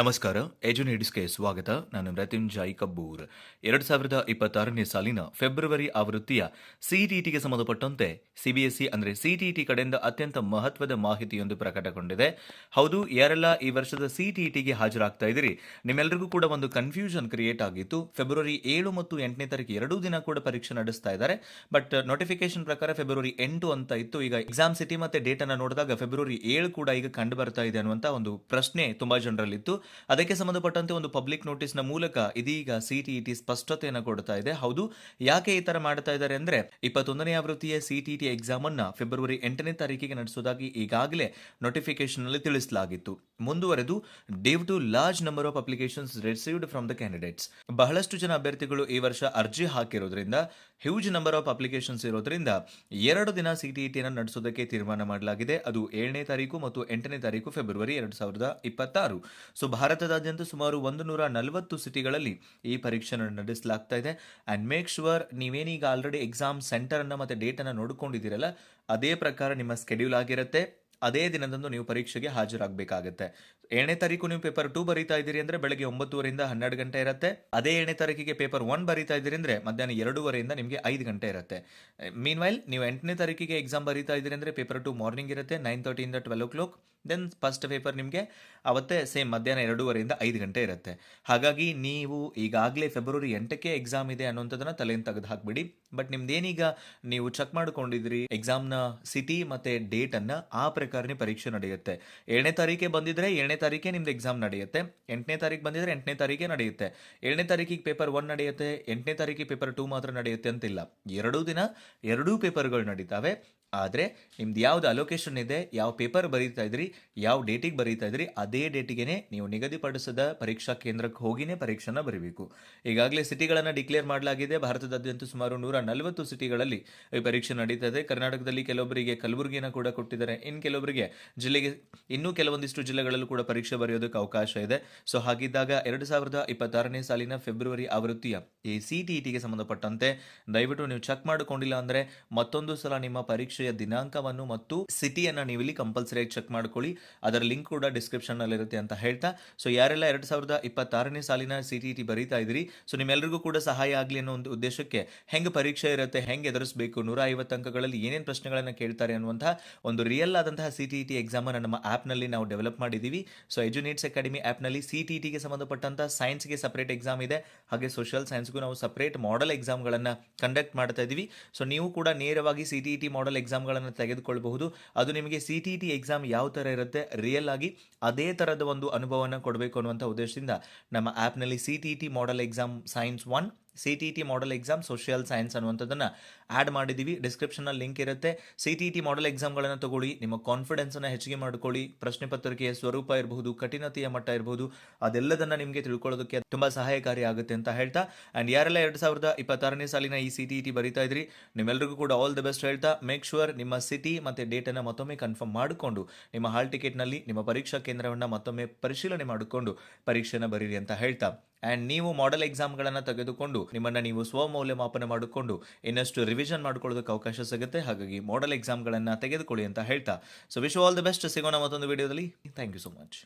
ನಮಸ್ಕಾರ ಎಜುನೇಡಿಸ್ಗೆ ಸ್ವಾಗತ. ನಾನು ಮೃತ್ಯುಂಜಯ್ ಕಬ್ಬೂರ್ ಎರಡು ಸಾವಿರದ ಇಪ್ಪತ್ತಾರನೇ ಸಾಲಿನ ಫೆಬ್ರವರಿ ಆವೃತ್ತಿಯ ಸಿಟಿಟಿಗೆ ಸಂಬಂಧಪಟ್ಟಂತೆ ಸಿಬಿಎಸ್ಇ ಅಂದರೆ ಸಿಟಿಇಟಿ ಕಡೆಯಿಂದ ಅತ್ಯಂತ ಮಹತ್ವದ ಮಾಹಿತಿಯೊಂದು ಪ್ರಕಟಗೊಂಡಿದೆ. ಹೌದು, ಯಾರೆಲ್ಲ ಈ ವರ್ಷದ ಸಿಟಿಇಟಿಗೆ ಹಾಜರಾಗ್ತಾ ಇದ್ದೀರಿ? ನಿಮ್ಮೆಲ್ಲರಿಗೂ ಕೂಡ ಒಂದು ಕನ್ಫ್ಯೂಷನ್ ಕ್ರಿಯೇಟ್ ಆಗಿತ್ತು. ಫೆಬ್ರವರಿ ಏಳು ಮತ್ತು ಎಂಟನೇ ತಾರೀಕು ಎರಡೂ ದಿನ ಕೂಡ ಪರೀಕ್ಷೆ ನಡೆಸ್ತಾ ಇದ್ದಾರೆ. ಬಟ್ ನೋಟಿಫಿಕೇಶನ್ ಪ್ರಕಾರ ಫೆಬ್ರವರಿ ಎಂಟು ಅಂತ ಇತ್ತು. ಈಗ ಎಕ್ಸಾಮ್ ಸಿಟಿ ಮತ್ತೆ ಡೇಟನ್ನು ನೋಡಿದಾಗ ಫೆಬ್ರವರಿ ಏಳು ಕೂಡ ಈಗ ಕಂಡು ಬರ್ತಾ ಇದೆ ಅನ್ನುವಂಥ ಒಂದು ಪ್ರಶ್ನೆ ತುಂಬಾ ಜನರಲ್ಲಿತ್ತು. ಅದಕ್ಕೆ ಸಂಬಂಧಪಟ್ಟಂತೆ ಒಂದು ಪಬ್ಲಿಕ್ ನೋಟಿಸ್ನ ಮೂಲಕ ಇದೀಗ ಸಿಟಿಇಟಿ ಸ್ಪಷ್ಟತೆಯನ್ನು ಕೊಡ್ತಾ ಇದೆ. ಹೌದು, ಯಾಕೆ ಈ ತರ ಮಾಡ್ತಾ ಇದ್ದಾರೆ ಅಂದ್ರೆ ಇಪ್ಪತ್ತೊಂದನೇ ಆವೃತ್ತಿಯ ಸಿಟಿಇಟಿ ಎಕ್ಸಾಮ್ ಅನ್ನ ಫೆಬ್ರವರಿ ಎಂಟನೇ ತಾರೀಕಿಗೆ ನಡೆಸೋದಾಗಿ ಈಗಾಗಲೇ ನೋಟಿಫಿಕೇಶನ್ ಅಲ್ಲಿ ತಿಳಿಸಲಾಗಿತ್ತು. ಮುಂದುವರೆದು due to large number of applications received from the candidates ಬಹಳಷ್ಟು ಜನ ಅಭ್ಯರ್ಥಿಗಳು ಈ ವರ್ಷ ಅರ್ಜಿ ಹಾಕಿರೋದ್ರಿಂದ ಹ್ಯೂಜ್ ನಂಬರ್ ಆಫ್ ಅಪ್ಲಿಕೇಶನ್ಸ್ ಇರೋದ್ರಿಂದ ಎರಡು ದಿನ ಸಿಟಿಇಟಿಯನ್ನು ನಡೆಸೋದಕ್ಕೆ ತೀರ್ಮಾನ ಮಾಡಲಾಗಿದೆ. ಅದು ಏಳನೇ ತಾರೀಕು ಮತ್ತು ಎಂಟನೇ ತಾರೀಕು ಫೆಬ್ರವರಿ ಎರಡು ಸಾವಿರದ ಇಪ್ಪತ್ತಾರು. ಸೊ ಭಾರತದಾದ್ಯಂತ ಸುಮಾರು ಒಂದು ನೂರ ನಲವತ್ತು ಸಿಟಿಗಳಲ್ಲಿ ಈ ಪರೀಕ್ಷೆಯನ್ನು ನಡೆಸಲಾಗ್ತಾ ಇದೆ. ಆ್ಯಂಡ್ ಮೇಕ್ ಶುವರ್ ನೀವೇನೀಗ ಆಲ್ರೆಡಿ ಎಕ್ಸಾಮ್ ಸೆಂಟರನ್ನು ಮತ್ತು ಡೇಟನ್ನು ನೋಡ್ಕೊಂಡಿದ್ದೀರಲ್ಲ, ಅದೇ ಪ್ರಕಾರ ನಿಮ್ಮ ಸ್ಕೆಡ್ಯೂಲ್ ಆಗಿರುತ್ತೆ. ಅದೇ ದಿನದಂದು ನೀವು ಪರೀಕ್ಷೆಗೆ ಹಾಜರಾಗಬೇಕಾಗುತ್ತೆ. ಏಳನೇ ತಾರೀಕು ನೀವು ಪೇಪರ್ ಟೂ ಬರೀತಾ ಇದ್ದೀರಿ ಅಂದ್ರೆ ಬೆಳಗ್ಗೆ ಒಂಬತ್ತುವರೆಯಿಂದ ಹನ್ನೆರಡು ಗಂಟೆ ಇರುತ್ತೆ. ಅದೇ ಏಳನೇ ತಾರೀಕಿಗೆ ಪೇಪರ್ ಒನ್ ಬರೀತಾ ಇದ್ದೀರಿ ಅಂದ್ರೆ ಮಧ್ಯಾಹ್ನ ಎರಡೂವರೆಯಿಂದ ನಿಮಗೆ ಐದು ಗಂಟೆ ಇರುತ್ತೆ. ಮೀನ್ ವೈಲ್ ನೀವು ಎಂಟನೇ ತಾರೀಕಿಗೆ ಎಕ್ಸಾಮ್ ಬರೀತಾ ಇದ್ದೀರಿ ಅಂದ್ರೆ ಪೇಪರ್ ಟು ಮಾರ್ನಿಂಗ್ ಇರುತ್ತೆ nine ತರ್ಟಿಯಿಂದ twelve o'clock then first paper ನಿಮಗೆ ಅವತ್ತೇ ಸೇಮ್ ಮಧ್ಯಾಹ್ನ ಎರಡೂವರೆಯಿಂದ ಐದು ಗಂಟೆ ಇರುತ್ತೆ. ಹಾಗಾಗಿ ನೀವು ಈಗಾಗಲೇ ಫೆಬ್ರವರಿ ಎಂಟಕ್ಕೆ ಎಕ್ಸಾಮ್ ಇದೆ ಅನ್ನೋಂಥದ್ದನ್ನು ತಲೆಯಿಂದ ತೆಗೆದು ಹಾಕ್ಬಿಡಿ. ಬಟ್ ನಿಮ್ದೇನೀಗ ನೀವು ಚೆಕ್ ಮಾಡ್ಕೊಂಡಿದ್ರಿ ಎಕ್ಸಾಮ್ನ ಸಿಟಿ ಮತ್ತು ಡೇಟನ್ನು ಆ ಪ್ರಕಾರನೇ ಪರೀಕ್ಷೆ ನಡೆಯುತ್ತೆ. ಏಳನೇ ತಾರೀಕೆ ಬಂದಿದ್ರೆ ಏಳನೇ ತಾರೀಕೆ ನಿಮ್ದು ಎಕ್ಸಾಮ್ ನಡೆಯುತ್ತೆ. ಎಂಟನೇ ತಾರೀಕು ಬಂದಿದ್ರೆ ಎಂಟನೇ ತಾರೀಕೆ ನಡೆಯುತ್ತೆ. ಏಳನೇ ತಾರೀಕಿಗೆ ಪೇಪರ್ ಒನ್ ನಡೆಯುತ್ತೆ. ಎಂಟನೇ ತಾರೀಕಿಗೆ ಪೇಪರ್ ಟೂ ಮಾತ್ರ ನಡೆಯುತ್ತೆ ಅಂತಿಲ್ಲ. ಎರಡೂ ದಿನ ಎರಡೂ ಪೇಪರ್ಗಳು ನಡೀತಾವೆ. ಆದರೆ ನಿಮ್ದು ಯಾವ್ದು ಅಲೋಕೇಶನ್ ಇದೆ, ಯಾವ ಪೇಪರ್ ಬರೀತಾ ಇದ್ರಿ, ಯಾವ ಡೇಟಿಗೆ ಬರೀತಾ ಇದ್ರಿ, ಅದೇ ಡೇಟಿಗೆ ನೀವು ನಿಗದಿಪಡಿಸಿದ ಪರೀಕ್ಷಾ ಕೇಂದ್ರಕ್ಕೆ ಹೋಗಿನೇ ಪರೀಕ್ಷೆನ ಬರೀಬೇಕು. ಈಗಾಗಲೇ ಸಿಟಿಗಳನ್ನು ಡಿಕ್ಲೇರ್ ಮಾಡಲಾಗಿದೆ, ಭಾರತದಾದ್ಯಂತ ಸುಮಾರು ನೂರ ನಲವತ್ತು ಸಿಟಿಗಳಲ್ಲಿ ಈ ಪರೀಕ್ಷೆ ನಡೀತಾ ಇದೆ ಕರ್ನಾಟಕದಲ್ಲಿ ಕೆಲವೊಬ್ಬರಿಗೆ ಕಲಬುರಗಿನ ಕೂಡ ಕೊಟ್ಟಿದ್ದಾರೆ. ಇನ್ನು ಕೆಲವೊಬ್ಬರಿಗೆ ಜಿಲ್ಲೆಗೆ, ಇನ್ನೂ ಕೆಲವೊಂದಿಷ್ಟು ಜಿಲ್ಲೆಗಳಲ್ಲೂ ಕೂಡ ಪರೀಕ್ಷೆ ಬರೆಯೋದಕ್ಕೆ ಅವಕಾಶ ಇದೆ. ಸೊ ಹಾಗಿದ್ದಾಗ ಎರಡು ಸಾವಿರದ ಇಪ್ಪತ್ತಾರನೇ ಸಾಲಿನ ಫೆಬ್ರವರಿ ಆವೃತ್ತಿಯ ಈ ಸಿ ಟಿ ಟಿಗೆ ಸಂಬಂಧಪಟ್ಟಂತೆ ದಯವಿಟ್ಟು ನೀವು ಚೆಕ್ ಮಾಡಿಕೊಂಡಿಲ್ಲ ಅಂದರೆ ಮತ್ತೊಂದು ಸಲ ನಿಮ್ಮ ಪರೀಕ್ಷೆಯ ದಿನಾಂಕವನ್ನು ಮತ್ತು ಸಿಟಿಯನ್ನು ನೀವು ಇಲ್ಲಿ ಕಂಪಲ್ಸರಿ ಚೆಕ್ ಮಾಡ್ಕೊಳ್ಳಿ. ಅದರ ಲಿಂಕ್ ಕೂಡ ಡಿಸ್ಕ್ರಿಪ್ಷನ್ ಇರುತ್ತೆ ಅಂತ ಹೇಳ್ತಾ. ಸೊ ಯಾರೆಲ್ಲ ಎರಡು ಸಾವಿರದ ಇಪ್ಪತ್ತಾರನೇ ಸಾಲಿನ ಸಿ ಟಿ ಟಿ ಬರೀತಾ ಇದ್ರಿ ಸೊ ನಿಮ್ಮೆಲ್ಲರಿಗೂ ಕೂಡ ಸಹಾಯ ಆಗಲಿ ಅನ್ನೋ ಒಂದು ಉದ್ದೇಶಕ್ಕೆ ಹೆಂಗೆ ಪರೀಕ್ಷೆ ಇರುತ್ತೆ, ಹೆಂಗೆ ಎದುರಿಸಬೇಕು, ನೂರ ಐವತ್ತು ಅಂಕಗಳಲ್ಲಿ ಏನೇನು ಪ್ರಶ್ನೆಗಳನ್ನು ಕೇಳ್ತಾರೆ ಅನ್ನುವಂತಹ ಒಂದು ರಿಯಲ್ ಆದಂತಹ ಸಿ ಟಿ ಟಿ ಎಕ್ಸಾಮನ್ನು ನಮ್ಮ ಆ್ಯಪ್ನಲ್ಲಿ ನಾವು ಡೆವಲಪ್ ಮಾಡಿದ್ದೀವಿ. ಸೊ ಎಜುನೇಟ್ಸ್ ಅಕಾಡೆಮಿ ಆ್ಯಪ್ನಲ್ಲಿ ಸಿ ಟಿ ಟಿಗೆ ಸಂಬಂಧಪಟ್ಟಂಥ ಸೈನ್ಸ್ಗೆ ಸಪ್ರೇಟ್ ಎಕ್ಸಾಮ್ ಇದೆ. ಹಾಗೆ ಸೋಷಿಯಲ್ ಸೈನ್ಸ್ಗೂ ನಾವು ಸಪ್ರೇಟ್ ಮಾಡೆಲ್ ಎಕ್ಸಾಮ್ಗಳನ್ನು ಕಂಡಕ್ಟ್ ಮಾಡ್ತಾ ಇದ್ದೀವಿ. ಸೊ ನೀವು ಕೂಡ ನೇರವಾಗಿ ಸಿ ಟಿ ಟಿ ಮಾಡೆಲ್ ಎಕ್ಸಾಮ್ಗಳನ್ನು ತೆಗೆದುಕೊಳ್ಳಬಹುದು ಅದು ನಿಮಗೆ ಸಿ ಟಿ ಟಿ ಎಕ್ಸಾಮ್ ಯಾವ ಥರ ಇರುತ್ತೆ ರಿಯಲ್ ಆಗಿ ಅದೇ ಥರದ ಒಂದು ಅನುಭವವನ್ನು ಕೊಡಬೇಕು ಅನ್ನುವಂಥ ಉದ್ದೇಶದಿಂದ ನಮ್ಮ ಆ್ಯಪ್ನಲ್ಲಿ C T T model exam science one C T T model exam social science ಅನ್ನುವಂಥದ್ದನ್ನು ಆ್ಯಡ್ ಮಾಡಿದ್ದೀವಿ ಡಿಸ್ಕ್ರಿಪ್ಷನಲ್ಲಿ ಲಿಂಕ್ ಇರುತ್ತೆ. ಸಿ ಟಿ ಟಿ ಮಾಡೆಲ್ ಎಕ್ಸಾಮ್ಗಳನ್ನು ತಗೊಳ್ಳಿ. ನಿಮ್ಮ ಕಾನ್ಫಿಡೆನ್ಸನ್ನು ಹೆಚ್ಚಿಗೆ ಮಾಡ್ಕೊಳ್ಳಿ. ಪ್ರಶ್ನೆ ಪತ್ರಿಕೆಯ ಸ್ವರೂಪ ಇರಬಹುದು ಕಠಿಣತೆಯ ಮಟ್ಟ ಇರಬಹುದು ಅದೆಲ್ಲದನ್ನು ನಿಮಗೆ ತಿಳ್ಕೊಳ್ಳೋದಕ್ಕೆ ತುಂಬ ಸಹಾಯಕಾರಿ ಆಗುತ್ತೆ ಅಂತ ಹೇಳ್ತಾ. ಆ್ಯಂಡ್ ಯಾರೆಲ್ಲ ಎರಡು ಸಾವಿರದ ಇಪ್ಪತ್ತಾರನೇ ಸಾಲಿನ ಈ ಸಿ ಟಿ ಟಿ ಬರೀತಾ ಇದ್ರಿ ನಿಮ್ಮೆಲ್ಲರಿಗೂ ಕೂಡ ಆಲ್ ದಿ ಬೆಸ್ಟ್ ಹೇಳ್ತಾ. ಮೇಕ್ ಶೂರ್ ನಿಮ್ಮ ಸಿಟಿ ಮತ್ತು ಡೇಟನ್ನು ಮತ್ತೊಮ್ಮೆ ಕನ್ಫರ್ಮ್ ಮಾಡಿಕೊಂಡು, ನಿಮ್ಮ ಹಾಲ್ ಟಿಕೆಟ್ನಲ್ಲಿ ನಿಮ್ಮ ಪರೀಕ್ಷಾ ಕೇಂದ್ರವನ್ನು ಮತ್ತೊಮ್ಮೆ ಪರಿಶೀಲನೆ ಮಾಡಿಕೊಂಡು ಪರೀಕ್ಷೆನ ಬರೀರಿ ಅಂತ ಹೇಳ್ತಾ. ಆ್ಯಂಡ್ ನೀವು ಮಾಡೆಲ್ ಎಕ್ಸಾಮ್ಗಳನ್ನು ತೆಗೆದುಕೊಂಡು, ನಿಮ್ಮನ್ನು ನೀವು ಸ್ವಮೌಲ್ಯಮಾಪನ ಮಾಡಿಕೊಂಡು, ಇನ್ನಷ್ಟು ರಿವಿಷನ್ ಮಾಡ್ಕೊಳ್ಳೋದಕ್ಕೆ ಅವಕಾಶ ಸಿಗುತ್ತೆ. ಹಾಗಾಗಿ ಮಾಡೆಲ್ ಎಕ್ಸಾಮ್ಗಳನ್ನು ತೆಗೆದುಕೊಳ್ಳಿ ಅಂತ ಹೇಳ್ತಾ. So wish all the best ಸಿಗೋಣ ಮತ್ತೊಂದು ವಿಡಿಯೋದಲ್ಲಿ ಥ್ಯಾಂಕ್ ಯು ಸೊ ಮಚ್